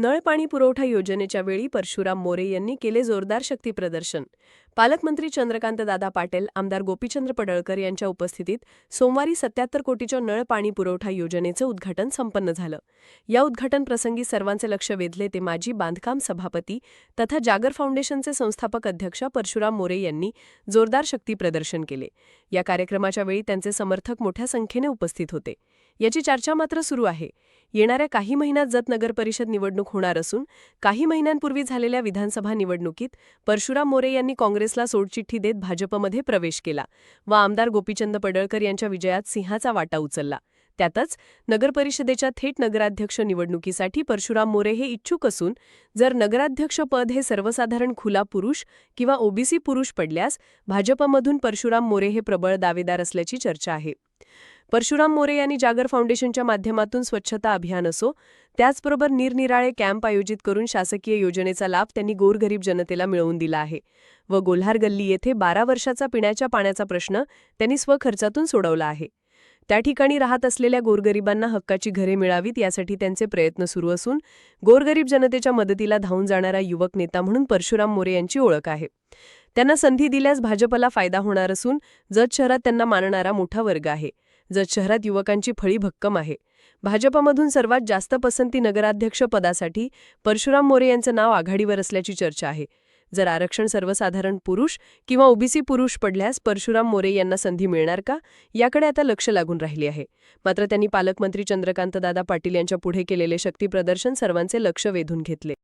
नळ पाणी पुरवठा योजनेच्या वेळी परशुराम मोरे यांनी केले जोरदार शक्ती प्रदर्शन. पालकमंत्री चंद्रकांत दादा पाटील आमदार गोपीचंद्र पडळकर यांच्या उपस्थितीत सोमवारी सत्याहत्तर कोटीच्या नळ पाणी पुरवठा योजनेचं उद्घाटन संपन्न झालं. या उद्घाटन प्रसंगी सर्वांचे लक्ष वेधले ते माजी बांधकाम सभापती तथा जागर फाउंडेशनचे संस्थापक अध्यक्ष परशुराम मोरे यांनी जोरदार शक्ती प्रदर्शन केले. या कार्यक्रमाच्या वेळी त्यांचे समर्थक मोठ्या संख्येने उपस्थित होते. याची चर्चा मात्र सुरू आहे. येणाऱ्या काही महिन्यात जत नगर परिषद निवडणूक होणार असून काही महिन्यांपूर्वी झालेल्या विधानसभा निवडणुकीत परशुराम मोरे यांनी काँग्रेसला सोडचिठ्ठी देत भाजपमध्ये प्रवेश केला व आमदार गोपीचंद पडळकर यांच्या विजयात सिंहाचा वाटा उचलला. त्यातच नगरपरिषदेच्या थेट नगराध्यक्ष निवडणुकीसाठी परशुराम मोरे हे इच्छुक असून जर नगराध्यक्षपद हे सर्वसाधारण खुला पुरुष किंवा ओबीसी पुरुष पडल्यास भाजपमधून परशुराम मोरे हे प्रबळ दावेदार असल्याची चर्चा आहे. परशुराम मोरे यांनी जागर फाउंडेशनच्या माध्यमातून स्वच्छता अभियान असो त्याचबरोबर निरनिराळे कॅम्प आयोजित करून शासकीय योजनेचा लाभ त्यांनी गोरगरीब जनतेला मिळवून दिला आहे व गोल्हार गल्ली येथे बारा वर्षाचा पिण्याच्या पाण्याचा प्रश्न त्यांनी स्वखर्चातून सोडवला आहे. त्या ठिकाणी राहत असलेल्या गोरगरिबांना हक्काची घरे मिळावीत यासाठी त्यांचे प्रयत्न सुरू असून गोरगरीब जनतेच्या मदतीला धावून जाणारा युवक नेता म्हणून परशुराम मोरे यांची ओळख आहे. त्यांना संधी दिल्यास भाजपला फायदा होणार असून जत शहरात त्यांना मानणारा मोठा वर्ग आहे. जत शहरात युवकांची फळी भक्कम आहे. भाजपमधून सर्वात जास्त पसंती नगराध्यक्ष पदासाठी परशुराम मोरे यांचं नाव आघाडीवर असल्याची चर्चा आहे. जर आरक्षण सर्वसाधारण पुरुष किंवा ओबीसी पुरुष पडल्यास परशुराम मोरे यांना संधी मिळणार का? याकडे आता लक्ष लागून राहिली आहे. मात्र त्यांनी पालकमंत्री चंद्रकांतदादा पाटील यांच्या पुढे केलेले शक्तीप्रदर्शन सर्वांचे लक्ष वेधून घेतले.